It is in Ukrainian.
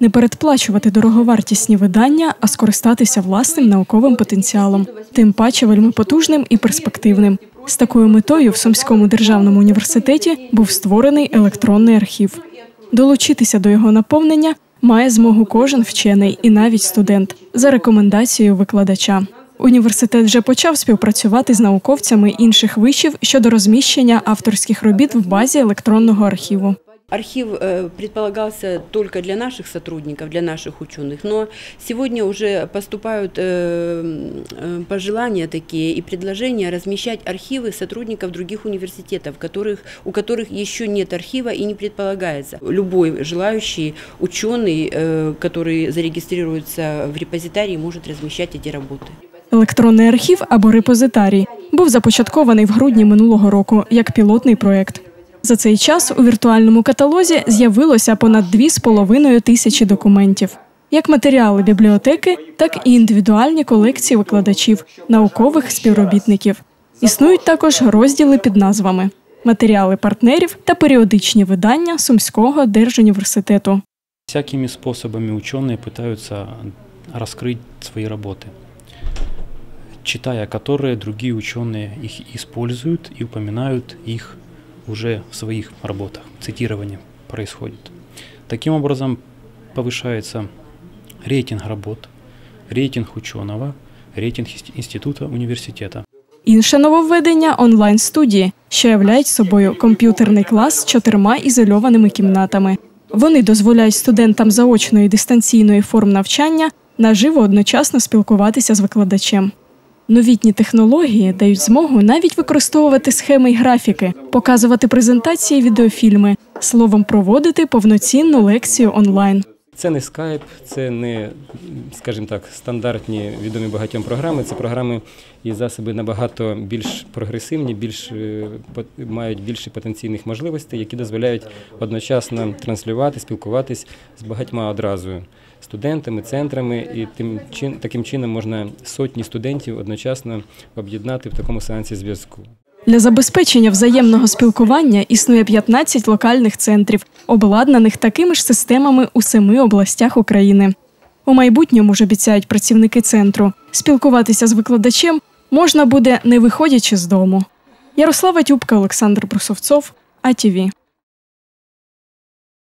Не передплачувати дороговартісні видання, а скористатися власним науковим потенціалом, тим паче вельми потужним і перспективним. З такою метою в Сумському державному університеті був створений електронний архів. Долучитися до його наповнення має змогу кожен вчений і навіть студент за рекомендацією викладача. Університет вже почав співпрацювати з науковцями інших вишів щодо розміщення авторських робіт в базі електронного архіву. Архив э, предполагался только для наших сотрудников, для наших ученых, но сегодня уже поступают э, э, пожелания такие и предложения размещать архивы сотрудников других университетов, которых, у которых еще нет архива и не предполагается. Любой желающий ученый, э, который зарегистрируется в репозитарии, может размещать эти работы. Електронний архів або репозитарій був започаткований в грудні минулого року як пілотний проєкт. За цей час у віртуальному каталозі з'явилося понад 2,5 тисячі документів, як матеріали бібліотеки, так і індивідуальні колекції викладачів, наукових співробітників. Існують також розділи під назвами матеріали партнерів та періодичні видання Сумського держуніверситету. Всякими способами ученые пытаются раскрыть свои работы, читая которые другие ученые их используют и упоминают их уже в своих работах. Цитирование происходит. Таким образом повышается рейтинг работ, рейтинг ученого, рейтинг инст- института, университета. Інше нововведення онлайн студії, що являють собою комп'ютерний клас з чотирма ізольованими кімнатами. Вони дозволяють студентам заочної дистанційної форм навчання наживо одночасно спілкуватися з викладачем. Новітні технології дають змогу навіть використовувати схеми й графіки, показувати презентації, відеофільми, словом, проводити повноцінну лекцію онлайн. Це не скайп, це не, скажімо так, стандартні відомі багатьом програми. Це програми і засоби набагато більш прогресивні, більш е, мають більше потенційних можливостей, які дозволяють одночасно транслювати, спілкуватись з багатьма одразу студентами, центрами, і тим чин, таким чином можна сотні студентів одночасно об'єднати в такому сеансі зв'язку. Для забезпечення взаємного спілкування існує 15 локальних центрів, обладнаних такими ж системами у семи областях України. У майбутньому ж обіцяють працівники центру. Спілкуватися з викладачем можна буде не виходячи з дому. Ярослава Тюбка, Олександр Брусовцов, АТВ.